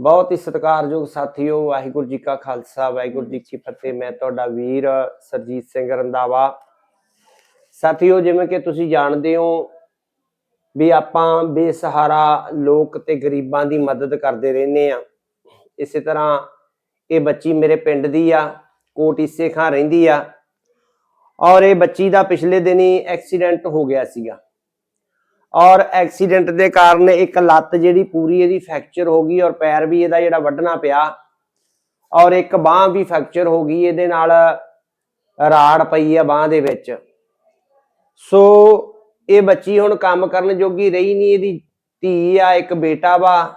ਬਹੁਤ ਹੀ ਸਤਿਕਾਰਯੋਗ ਸਾਥੀਓ, ਵਾਹਿਗੁਰੂ ਜੀ ਕਾ ਖਾਲਸਾ, ਵਾਹਿਗੁਰੂ ਜੀ ਕੀ ਫਤਿਹ। ਮੈਂ ਤੁਹਾਡਾ ਵੀਰ ਸਰਜੀਤ ਸਿੰਘ ਰੰਦਾਵਾ ਸਾਥੀਓ, ਜਿਵੇਂ ਕਿ ਤੁਸੀਂ ਜਾਣਦੇ ਹੋ ਵੀ ਆਪਾਂ ਬੇਸਹਾਰਾ ਲੋਕ ਤੇ ਗਰੀਬਾਂ ਦੀ ਮਦਦ ਕਰਦੇ ਰਹਿੰਦੇ ਆ ਇਸੇ ਤਰ੍ਹਾਂ ਇਹ ਬੱਚੀ ਮੇਰੇ ਪਿੰਡ ਦੀ ਆ, ਕੋਟ ਇਸੇ ਖਾਂ ਰਹਿੰਦੀ ਆ। ਔਰ ਇਹ ਬੱਚੀ ਦਾ ਪਿਛਲੇ ਦਿਨੀ ਐਕਸੀਡੈਂਟ ਹੋ ਗਿਆ ਸੀਗਾ। ਔਰ ਐਕਸੀਡੈਂਟ ਦੇ ਕਾਰਨ ਇੱਕ ਲੱਤ ਜਿਹੜੀ ਪੂਰੀ ਇਹਦੀ ਫ੍ਰੈਕਚਰ ਹੋ ਗਈ ਔਰ ਪੈਰ ਵੀ ਇਹਦਾ ਜਿਹੜਾ ਵੱਢਣਾ ਪਿਆ ਔਰ ਇੱਕ ਬਾਹ ਵੀ ਫ੍ਰੈਕਚਰ ਹੋ ਗਈ, ਇਹਦੇ ਨਾਲ ਰਾੜ ਪਈ ਆ ਬਾਹ ਦੇ ਵਿੱਚ। ਸੋ ਇਹ ਬੱਚੀ ਹੁਣ ਕੰਮ ਕਰਨ ਜੋਗੀ ਰਹੀ ਨਹੀਂ, ਇਹਦੀ ਧੀ ਆ, ਇੱਕ ਬੇਟਾ ਵਾ।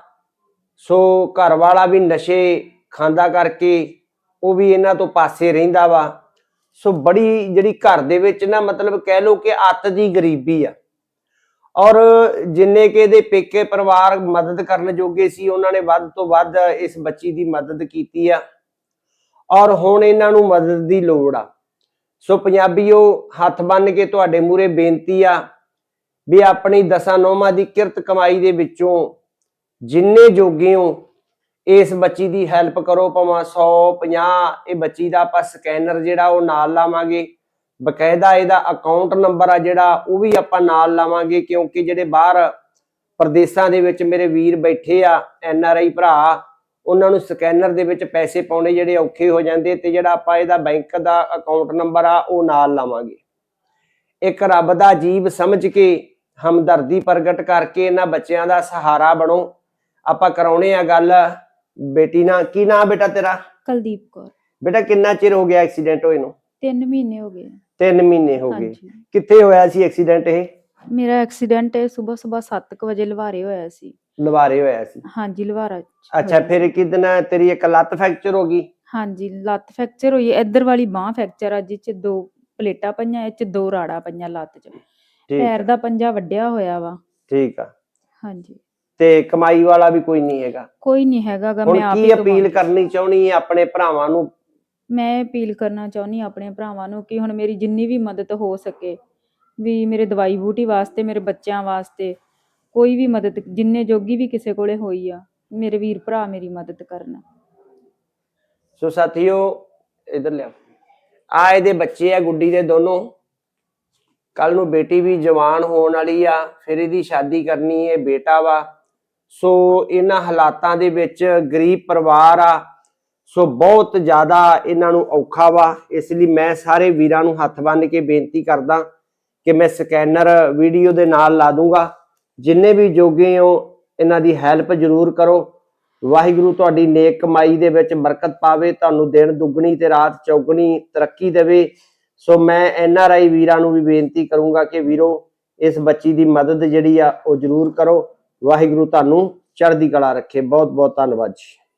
ਸੋ ਘਰ ਵਾਲਾ ਵੀ ਨਸ਼ੇ ਖਾਂਦਾ ਕਰਕੇ ਉਹ ਵੀ ਇਹਨਾਂ ਤੋਂ ਪਾਸੇ ਰਹਿੰਦਾ ਵਾ। ਸੋ ਬੜੀ ਜਿਹੜੀ ਘਰ ਦੇ ਵਿੱਚ ਨਾ ਮਤਲਬ ਕਹਿ ਲਓ ਕਿ ਅੱਤ ਦੀ ਗਰੀਬੀ ਆ। ਔਰ ਜਿੰਨੇ ਕਿ ਇਹਦੇ ਪੇਕੇ ਪਰਿਵਾਰ ਮਦਦ ਕਰਨ ਜੋਗੇ ਸੀ, ਉਹਨਾਂ ਨੇ ਵੱਧ ਤੋਂ ਵੱਧ ਇਸ ਬੱਚੀ ਦੀ ਮਦਦ ਕੀਤੀ ਆ। ਔਰ ਹੁਣ ਇਹਨਾਂ ਨੂੰ ਮਦਦ ਦੀ ਲੋੜ ਆ। ਸੋ ਪੰਜਾਬੀਓ, ਹੱਥ ਬੰਨ ਕੇ ਤੁਹਾਡੇ ਮੂਰੇ ਬੇਨਤੀ ਆ ਵੀ ਆਪਣੀ ਦਸਾਂ ਨੌਵਾਂ ਦੀ ਕਿਰਤ ਕਮਾਈ ਦੇ ਵਿੱਚੋਂ ਜਿੰਨੇ ਜੋਗੇ ਹੋ, ਇਸ ਬੱਚੀ ਦੀ ਹੈਲਪ ਕਰੋ। ਭਾਵੇਂ 100 50 ਇਹ ਬੱਚੀ ਦਾ ਆਪਾਂ ਸਕੈਨਰ ਜਿਹੜਾ ਉਹ ਨਾਲ ਲਾਵਾਂਗੇ। ਬਕਾਇਦਾ ਇਹਦਾ ਅਕਾਊਂਟ ਨੰਬਰ ਆ ਜਿਹੜਾ ਉਹ ਵੀ ਆਪਾਂ ਨਾਲ ਲਾਵਾਂਗੇ ਕਿਉਂਕਿ ਜਿਹੜੇ ਬਾਹਰ ਪ੍ਰਦੇਸ਼ਾਂ ਦੇ ਵਿੱਚ ਮੇਰੇ ਵੀਰ ਬੈਠੇ ਆ ਐਨ ਆਰ ਆਈ ਭਰਾ ਉਹਨਾਂ ਨੂੰ ਸਕੈਨਰ ਦੇ ਵਿੱਚ ਪੈਸੇ ਪਾਉਣੇ ਜਿਹੜੇ ਔਖੇ ਹੋ ਜਾਂਦੇ ਤੇ ਜਿਹੜਾ ਆਪਾਂ ਇਹਦਾ ਬੈਂਕ ਦਾ ਅਕਾਊਂਟ ਨੰਬਰ ਆ ਉਹ ਨਾਲ ਲਾਵਾਂਗੇ। ਇੱਕ ਰੱਬ ਦਾ ਜੀਵ ਸਮਝ ਕੇ ਹਮਦਰਦੀ ਪ੍ਰਗਟ ਕਰਕੇ ਇਹਨਾਂ ਬੱਚਿਆਂ ਦਾ ਸਹਾਰਾ ਬਣੋ। ਆਪਾਂ ਕਰਾਉਣੇ ਆ ਗੱਲ। ਬੇਟੀ ਨਾਲ ਕੀ ਨਾਂ ਬੇਟਾ ਤੇਰਾ? ਕੁਲਦੀਪ ਕੌਰ। ਬੇਟਾ ਕਿੰਨਾ ਚਿਰ ਹੋ ਗਿਆ ਐਕਸੀਡੈਂਟ ਹੋਏ ਨੂੰ? 3 ਮਹੀਨੇ ਹੋ ਗਏ। 3 ਮਹੀਨੇ ਹੋ ਗਏ। ਹਾਂਜੀ। ਕਿੱਥੇ ਹੋਇਆ ਸੀ ਐਕਸੀਡੈਂਟ ਇਹ? ਮੇਰਾ ਐਕਸੀਡੈਂਟ ਸਵੇਰ ਸਵੇਰ 7 ਵਜੇ ਲਵਾਰੇ ਹੋਇਆ ਸੀ। ਲਵਾਰੇ ਹੋਇਆ ਸੀ। ਹਾਂਜੀ ਲਵਾਰਾ 'ਚ। ਅੱਛਾ ਹੋਇਆ ਫਿਰ ਸੀ। ਕਿਦਨ ਤੇਰੀ ਇੱਕ ਲੱਤ ਫ੍ਰੈਕਚਰ ਹੋ ਗਈ? ਹਾਂਜੀ ਲੱਤ ਫ੍ਰੈਕਚਰ ਹੋਈ। ਹੈ। ਇੱਧਰ ਵਾਲੀ ਬਾਹ ਫ੍ਰੈਕਚਰ ਆ ਜਿਹ ਚ ਦੋ ਪਲੇਟਾਂ ਪਈਆਂ ਇਹ ਚ ਦੋ ਰਾੜਾਂ ਪਈਆਂ ਲੱਤ 'ਚ। ਠੀਕ ਪੈਰ ਆ, ਦਾ ਪੰਜਾ ਵੱਡਿਆ ਹੋਇਆ ਵਾ। ਠੀਕ ਆ। ਹਾਂਜੀ। ਤੇ ਕਮਾਈ ਵਾਲਾ ਵੀ ਕੋਈ ਨਹੀਂ ਹੈਗਾ। ਕੋਈ ਨਹੀਂ ਹੈਗਾਗਾ ਹੁਣ ਮੈਂ ਆਪ ਕੀ ਹੀ ਅਪੀਲ ਕਮਾਉਂਦੀ। ਕਰਨੀ ਚਾਹੁੰਦੀ ਹੈ ਆਪਣੇ ਭਰਾਵਾਂ ਨੂੰ? ਮੈਂ ਅਪੀਲ ਕਰਨਾ ਚਾਹੁੰਦੀ ਆਪਣੇ ਭਰਾਵਾਂ ਨੂੰ ਕਿ ਹੁਣ ਮੇਰੀ ਜਿੰਨੀ ਵੀ ਮਦਦ ਹੋ ਸਕੇ, ਵੀ ਮੇਰੇ ਦਵਾਈ ਬੂਟੀ ਵਾਸਤੇ, ਮੇਰੇ ਬੱਚਿਆਂ ਵਾਸਤੇ, ਕੋਈ ਵੀ ਮਦਦ, ਜਿੰਨੇ ਜੋਗੀ ਵੀ ਕਿਸੇ ਕੋਲੇ ਹੋਈ ਆ, ਮੇਰੇ ਵੀਰ ਭਰਾ ਮੇਰੀ ਮਦਦ ਕਰਨ। ਸੋ ਸਾਥੀਓ, ਇਧਰ ਲਿਆ ਆ ਇਹਦੇ ਬੱਚੇ ਆ, ਗੁੱਡੀ ਦੇ ਦੋਨੋਂ। ਕੱਲ ਨੂੰ ਬੇਟੀ ਵੀ ਜਵਾਨ ਹੋਣ ਵਾਲੀ ਆ, ਫਿਰ ਇਹਦੀ ਸ਼ਾਦੀ ਕਰਨੀ ਹੈ ਬੇਟਾ ਵਾ। ਸੋ ਇਹਨਾਂ ਹਾਲਾਤਾਂ ਦੇ ਵਿੱਚ ਗਰੀਬ ਪਰਿਵਾਰ ਆ ਸੋ ਬਹੁਤ ਜ਼ਿਆਦਾ ਇਹਨਾਂ ਨੂੰ ਔਖਾ ਵਾ। ਇਸ ਲਈ ਮੈਂ ਸਾਰੇ ਵੀਰਾਂ ਨੂੰ ਹੱਥ ਬੰਨ੍ਹ ਕੇ ਬੇਨਤੀ ਕਰਦਾ ਕਿ ਮੈਂ ਸਕੈਨਰ ਵੀਡੀਓ ਦੇ ਨਾਲ ਲਾ ਦੂੰਗਾ। ਜਿੰਨੇ ਵੀ ਜੋਗੇ ਹੋ, ਇਹਨਾਂ ਦੀ ਹੈਲਪ ਜ਼ਰੂਰ ਕਰੋ। ਵਾਹਿਗੁਰੂ ਤੁਹਾਡੀ ਨੇਕ ਕਮਾਈ ਦੇ ਵਿੱਚ ਬਰਕਤ ਪਾਵੇ, ਤੁਹਾਨੂੰ ਦਿਨ ਦੁੱਗਣੀ ਤੇ ਰਾਤ ਚੌਗਣੀ ਤਰੱਕੀ ਦੇਵੇ। ਸੋ ਮੈਂ ਐਨ ਆਰ ਆਈ ਵੀਰਾਂ ਨੂੰ ਵੀ ਬੇਨਤੀ ਕਰੂੰਗਾ ਕਿ ਵੀਰੋ, ਇਸ ਬੱਚੀ ਦੀ ਮਦਦ ਜਿਹੜੀ ਆ, ਉਹ ਜ਼ਰੂਰ ਕਰੋ। ਵਾਹਿਗੁਰੂ ਤੁਹਾਨੂੰ ਚੜ੍ਹਦੀ ਕਲਾ ਰੱਖੇ। ਬਹੁਤ ਬਹੁਤ ਧੰਨਵਾਦ ਜੀ।